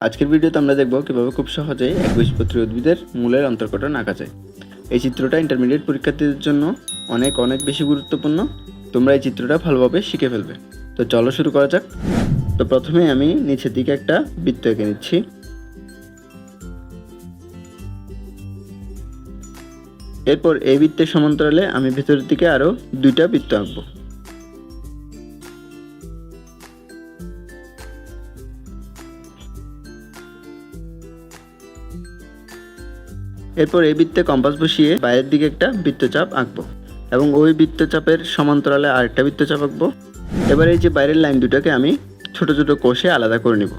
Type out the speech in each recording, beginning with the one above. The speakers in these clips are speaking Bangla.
আজকের ভিডিওতে আমরা দেখব কীভাবে খুব সহজেই একবীজপত্রী উদ্ভিদের মূলের অন্তর্কটন আঁকা যায়। এই চিত্রটা ইন্টারমিডিয়েট পরীক্ষার্থীদের জন্য অনেক অনেক বেশি গুরুত্বপূর্ণ। তোমরা এই চিত্রটা ভালোভাবে শিখে ফেলবে। তো চলো শুরু করা যাক। তো প্রথমে আমি নিচের দিকে একটা বৃত্ত এঁকে নিচ্ছি। এরপর এই বৃত্তের সমান্তরালে আমি ভেতরের দিকে আরও দুইটা বৃত্ত আঁকবো। এরপর এই বৃত্তে কম্পাস বসিয়ে বাইরের দিকে একটা বৃত্তচাপ আঁকবো এবং ওই বৃত্তচাপের সমান্তরালে আরেকটা বৃত্তচাপ আঁকবো। এবার এই যে বাইরের লাইন দুটোকে আমি ছোট ছোট কোষে আলাদা করে নিব।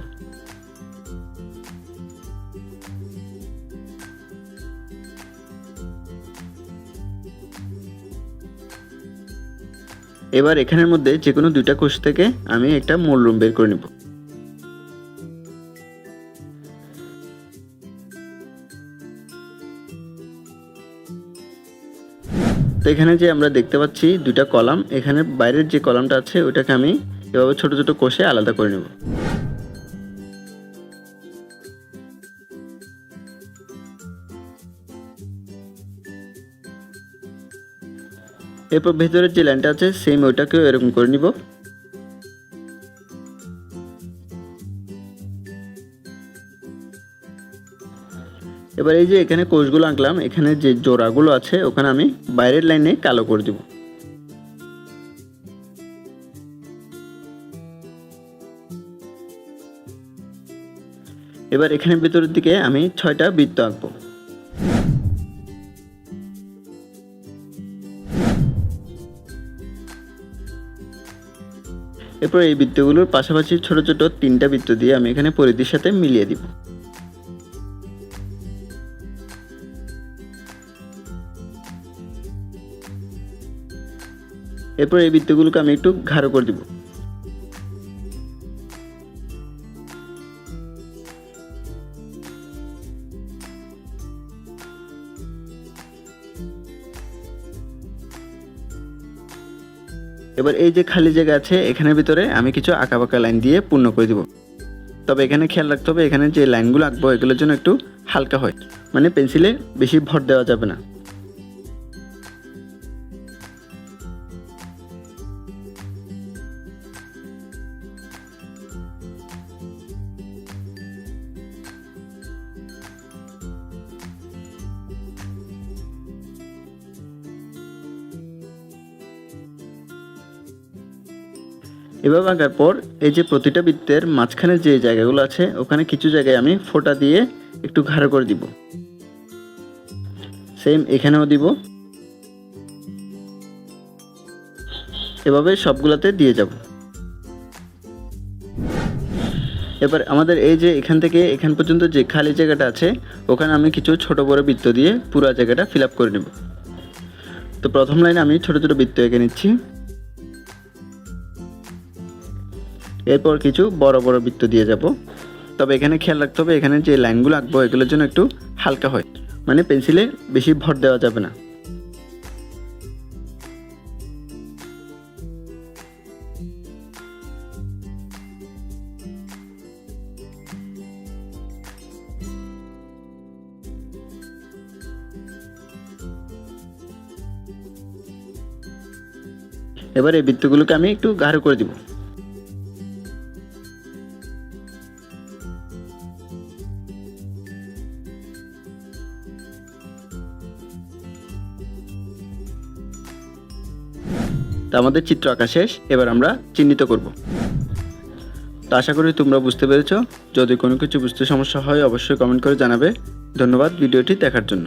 এবার এখানের মধ্যে যে কোনো দুইটা কোষ থেকে আমি একটা মূল রুম বের করে নিব। তো এখানে যে আমরা দেখতে পাচ্ছি দুইটা কলাম, এখানে বাইরের যে কলামটা আছে, ওইটাকে আমি এভাবে ছোট ছোট কোষে আলাদা করে নেব। এরপর ভেতরের যে লাইনটা আছে সেম ওইটাকেও এরকম করে নিব। এবার এই যে এখানে কোষগুলো আঁকলাম, এখানে যে জোড়াগুলো আছে, ওখানে আমি বাইরের লাইনে কালো করে দিব। এবার এখানে ভিতরের দিকে আমি ছয়টা বৃত্ত আঁকবো। এরপর এই বৃত্তগুলোর পাশাপাশি ছোট ছোট তিনটা বৃত্ত দিয়ে আমি এখানে পরিধির সাথে মিলিয়ে দিব। এরপর এই বৃত্তগুলোকে আমি একটু ঘাড়ো করে দিব। এবার এই যে খালি জায়গা আছে, এখানের ভিতরে আমি কিছু আঁকা বাঁকা লাইন দিয়ে পূর্ণ করে দিব। তবে এখানে খেয়াল রাখতে হবে, এখানে যে লাইনগুলো আঁকবো, এগুলোর জন্য একটু হালকা হয়। মানে পেন্সিলে বেশি ভর দেওয়া যাবে না। এভাবে আঁকার পর এই যে প্রতিটা বৃত্তের মাঝখানে যে জায়গাগুলো আছে, ওখানে কিছু জায়গায় আমি ফোঁটা দিয়ে একটু ঘাড়ো করে দিব। সেম এখানেও দিব। এভাবে সবগুলোতে দিয়ে যাব। এবার আমাদের এই যে এখান থেকে এখান পর্যন্ত যে খালি জায়গাটা আছে, ওখানে আমি কিছু ছোট বড় বৃত্ত দিয়ে পুরো জায়গাটা ফিল আপ করে নেব। তো প্রথম লাইনে আমি ছোট ছোট বৃত্ত এঁকে নিচ্ছি। এরপর কিছু বড় বড় বৃত্ত দিয়ে যাব। তবে এখানে খেয়াল রাখতে হবে, এখানে যে লাইনগুলো আঁকবো, এগুলোর জন্য একটু হালকা হয়। মানে পেন্সিলে বেশি ভর দেওয়া যাবে না। এবার এই বৃত্তগুলোকে আমি একটু গাঢ় করে দিব। তো আমাদের চিত্র আঁকা শেষ, এবার আমরা চিহ্নিত করব। তো আশা করি তোমরা বুঝতে পেরেছ। যদি কোনো কিছু বুঝতে সমস্যা হয়, অবশ্যই কমেন্ট করে জানাবে। ধন্যবাদ ভিডিওটি দেখার জন্য।